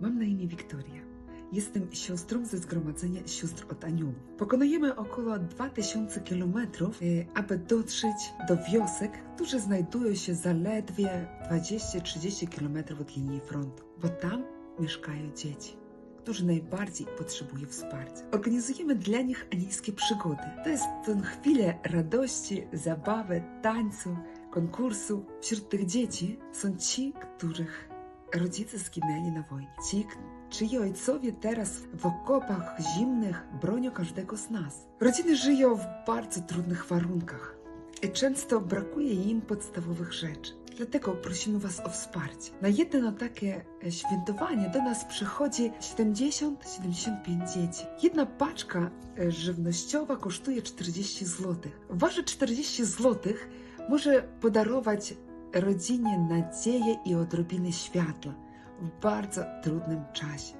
Mam na imię Wiktoria. Jestem siostrą ze Zgromadzenia Sióstr od Aniołów. Pokonujemy około 2000 kilometrów, e, aby dotrzeć do wiosek, które znajdują się zaledwie 20-30 kilometrów od linii frontu, bo tam mieszkają dzieci którzy najbardziej potrzebują wsparcia. Organizujemy dla nich anielskie przygody. To jest to chwile radości, zabawy, tańcu, konkursu. Wśród tych dzieci są ci, których rodzice zginęli na wojnie. Ci, czyji ojcowie teraz w okopach zimnych bronią każdego z nas. Rodziny żyją w bardzo trudnych warunkach i często brakuje im podstawowych rzeczy. Dlatego prosimy Was o wsparcie. Na jedno takie e, świętowanie do nas przychodzi 70-75 dzieci. Jedna paczka e, żywnościowa kosztuje 40 zł. Wasze 40 zł może podarować rodzinie nadzieję i odrobinę światła w bardzo trudnym czasie.